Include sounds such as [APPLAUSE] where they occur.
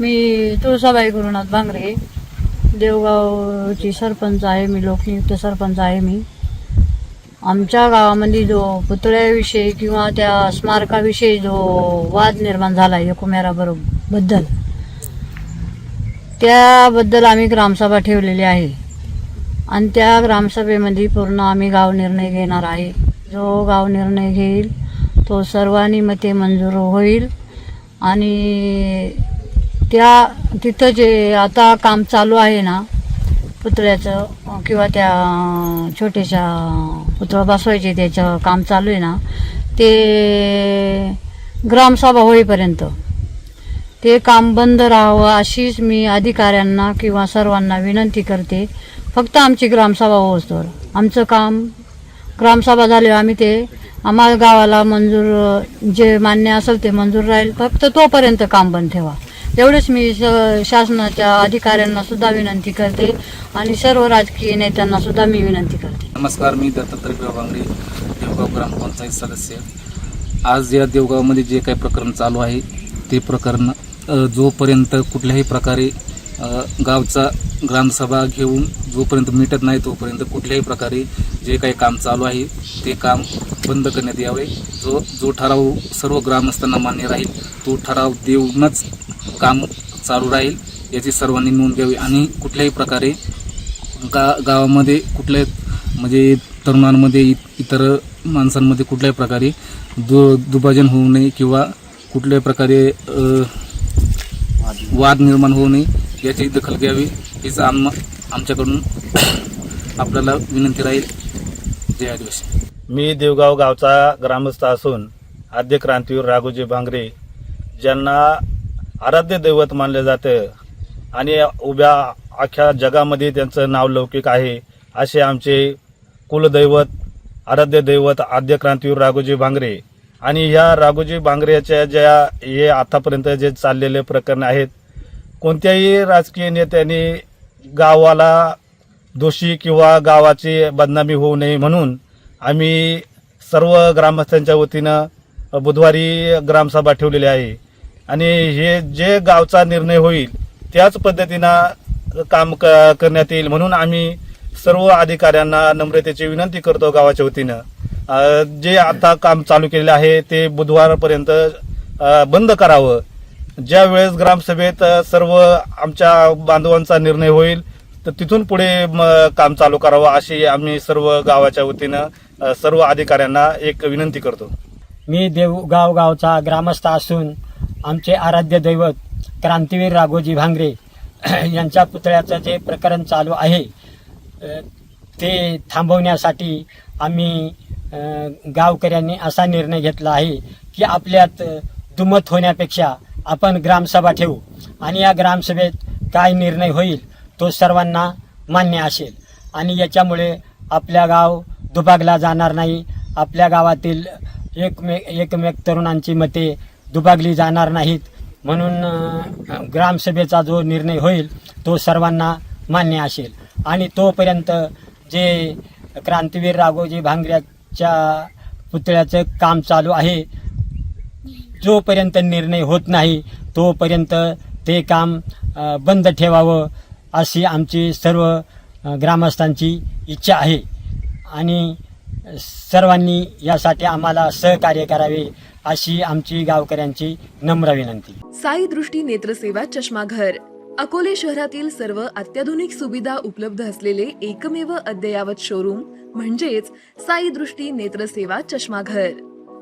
मी तुळसाबाई गुरुनाथ भांगरे देवगावची सरपंच आहे मी लोकनियुक्त सरपंच आहे मी. आमच्या गावामध्ये जो पुतळ्याविषयी किंवा त्या स्मारकाविषयी जो वाद निर्माण झाला एकुमेरा बद्दल त्याबद्दल आम्ही ग्रामसभा ठेवलेली आहे. आणि त्या ग्रामसभेमध्ये पूर्ण आम्ही गाव निर्णय घेणार आहे. जो गाव निर्णय घेईल तो सर्वांनी मते मंजूर होईल. आणि त्या तिथं जे आता काम चालू आहे ना पुतळ्याचं किंवा त्या छोट्याशा पुतळा बसवायचे त्याचं काम चालू आहे ना ते ग्रामसभा होईपर्यंत. ते काम बंद राहावं अशीच मी अधिकाऱ्यांना किंवा सर्वांना विनंती करते. फक्त आमची ग्रामसभा होतोवर. आमचं काम ग्रामसभा झाल्यावर आम्ही ते आम्हाला गावाला मंजूर जे मान्य असेल ते मंजूर राहील. फक्त तोपर्यंत काम बंद ठेवा. एवढेच मी श- शासनाच्या अधिकाऱ्यांना सुद्धा विनंती करते आणि सर्व राजकीय नेत्यांना सुद्धा मी विनंती करते. नमस्कार मी दत्तात्रय बांगडे देवगाव ग्रामपंचायत सदस्य. आज या देवगावमध्ये जे काही प्रकरण चालू आहे ते प्रकरण जोपर्यंत कुठल्याही प्रकारे गावचा ग्रामसभा घेऊन जोपर्यंत मिटत नाही तोपर्यंत कुठल्याही प्रकारे जे काही काम चालू आहे ते काम बंद करण्यात यावे. जो जो ठराव सर्व ग्रामस्थांना मान्य राहील तो ठराव देऊनच काम चालू राहील याची सर्वांनी नोंद घ्यावी. आणि कुठल्याही प्रकारे गा गावामध्ये कुठल्या म्हणजे तरुणांमध्ये इ- इतर माणसांमध्ये कुठल्याही प्रकारे दु दुभाजन होऊ नये किंवा कुठल्याही प्रकारे वाद निर्माण होऊ नये याची दखल घ्यावी हीच आम आमच्याकडून आपल्याला विनंती राहील. जय आदिवासी. मी देवगाव गावचा ग्रामस्थ असून आद्य क्रांतीवीर राघोजी भांगरे ज्यांना आराध्य दैवत मानलं जातं आणि उभ्या अख्ख्या जगामध्ये त्यांचं नाव लौकिक आहे असे आमचे कुलदैवत आराध्य दैवत आद्य क्रांतीवीर राघोजी भांगरे आणि ह्या राघोजी भांगरेच्या ज्या हे आतापर्यंत जे चाललेले प्रकरण आहेत कोणत्याही राजकीय नेत्यांनी गावाला दोषी किंवा गावाची बदनामी होऊ नये म्हणून आम्ही सर्व ग्रामस्थांच्या वतीनं बुधवारी ग्रामसभा ठेवलेली आहे. आणि हे जे गावचा निर्णय होईल त्याच पद्धतीनं काम क करण्यात येईल म्हणून आम्ही सर्व अधिकाऱ्यांना नम्रतेची विनंती करतो गावाच्या वतीनं. जे आता काम चालू केलेलं आहे ते बुधवारपर्यंत बंद करावं. ज्या वेळेस ग्रामसभेत सर्व आमच्या बांधवांचा निर्णय होईल तर तिथून पुढे म, काम चालू करावं अशी आम्ही सर्व गावाच्या वतीनं सर्व अधिकाऱ्यांना एक विनंती करतो. मी देवगाव गावचा ग्रामस्थ असून आमचे आराध्य दैवत क्रांतीवीर राघोजी भांगरे [CLEARS THROAT] यांच्या पुतळ्याचं जे प्रकरण चालू आहे ते थांबवण्यासाठी आम्ही गावकऱ्यांनी असा निर्णय घेतला आहे की आपल्यात दुमत होण्यापेक्षा आपण ग्रामसभा ठेवू. आणि या ग्रामसभेत काय निर्णय होईल तो सर्वांना मान्य असेल. आणि याच्यामुळे आपल्या गाव दुभागला जाणार नाही. आपल्या गावातील एकमेक एकमेक तरुणांची मते दुभागली जाणार नाहीत. म्हणून ग्रामसभेचा जो निर्णय होईल तो सर्वांना मान्य असेल. आणि तोपर्यंत जे क्रांतीवीर राघोजी भांगऱ्याच्या पुतळ्याचं काम चालू आहे जोपर्यंत निर्णय होत नाही तोपर्यंत ते काम बंद ठेवावं अशी आमची सर्व ग्रामस्थांची इच्छा आहे. आणि सर्वांनी यासाठी आम्हाला सहकार्य करावे अशी आमची गावकऱ्यांची नम्र विनंती. साई दृष्टी नेत्रसेवा चष्माघर. अकोले शहरातील सर्व अत्याधुनिक सुविधा उपलब्ध असलेले एकमेव अद्ययावत शोरूम म्हणजेच साई दृष्टी नेत्रसेवा चष्माघर.